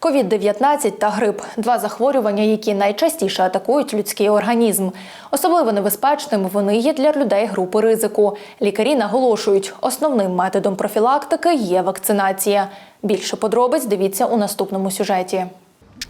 Ковід-19 та грип два захворювання, які найчастіше атакують людський організм. Особливо небезпечними вони є для людей групи ризику. Лікарі наголошують, основним методом профілактики є вакцинація. Більше подробиць дивіться у наступному сюжеті.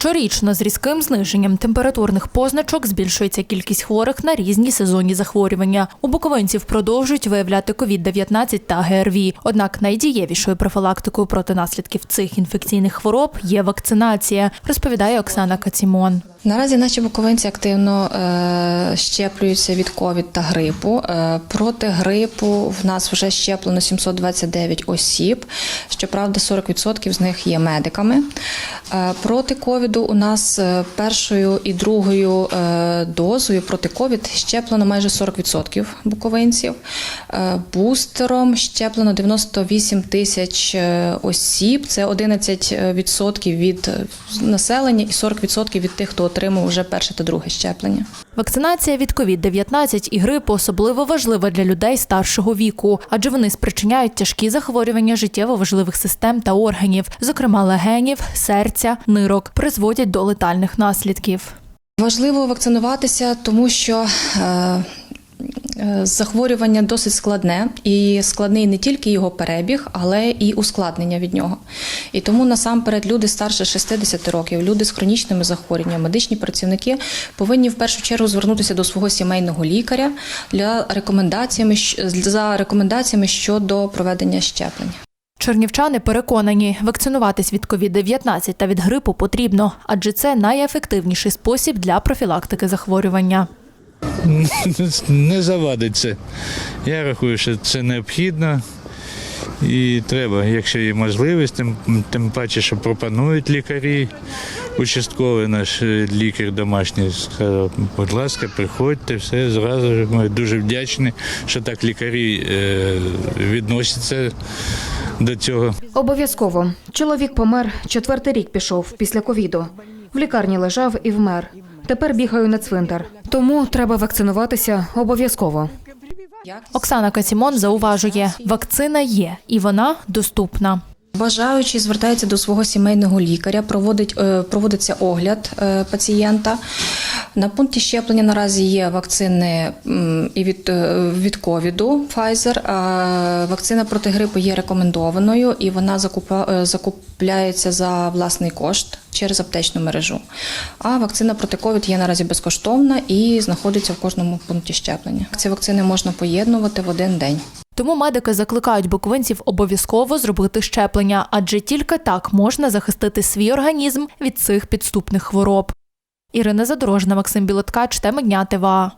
Щорічно з різким зниженням температурних позначок збільшується кількість хворих на різні сезонні захворювання. У буковинців продовжують виявляти COVID-19 та ГРВІ. Однак найдієвішою профілактикою проти наслідків цих інфекційних хвороб є вакцинація, розповідає Оксана Кацімон. Наразі наші буковинці активно е, щеплюються від ковід та грипу. Е, проти грипу в нас вже щеплено 729 осіб. Щоправда, 40% з них є медиками. Е, проти ковіду у нас е, першою і другою е, дозою проти ковід щеплено майже 40% буковинців. Е, бустером щеплено 98 тисяч е, осіб. Це 11% від е, населення і 40% від тих, хто отримав вже перше та друге щеплення. Вакцинація від COVID-19 і грипу особливо важлива для людей старшого віку, адже вони спричиняють тяжкі захворювання життєво важливих систем та органів, зокрема легенів, серця, нирок, призводять до летальних наслідків. Важливо вакцинуватися, тому що е, захворювання досить складне, і складний не тільки його перебіг, але і ускладнення від нього. І тому насамперед люди старше 60 років, люди з хронічними захворюваннями, медичні працівники повинні в першу чергу звернутися до свого сімейного лікаря для рекомендаціями за рекомендаціями щодо проведення щеплень. Чернівчани переконані, вакцинуватись від COVID-19 та від грипу потрібно, адже це найефективніший спосіб для профілактики захворювання. Не завадить це. Я рахую, що це необхідно і треба, якщо є можливість, тим, тим паче, що пропонують лікарі. Участковий наш е, лікар домашній сказав, будь ласка, приходьте, все зразу. Ми дуже вдячні, що так лікарі е, відносяться до цього. Обов'язково. Чоловік помер, четвертий рік пішов після ковіду. В лікарні лежав і вмер. Тепер бігаю на цвинтар. Тому треба вакцинуватися обов'язково. Оксана Кацімон зауважує, вакцина є і вона доступна. Бажаючи звертається до свого сімейного лікаря, проводить, е, проводиться огляд е, пацієнта. На пункті щеплення наразі є вакцини і від, е, від ковіду Pfizer. Вакцина проти грипу є рекомендованою і вона е, закупляється за власний кошт через аптечну мережу. А вакцина проти ковід є наразі безкоштовна і знаходиться в кожному пункті щеплення. Ці вакцини можна поєднувати в один день. Тому медики закликають буковинців обов'язково зробити щеплення, адже тільки так можна захистити свій організм від цих підступних хвороб. Ірина Задорожна, Максим Білоткач, теми дня ТВА.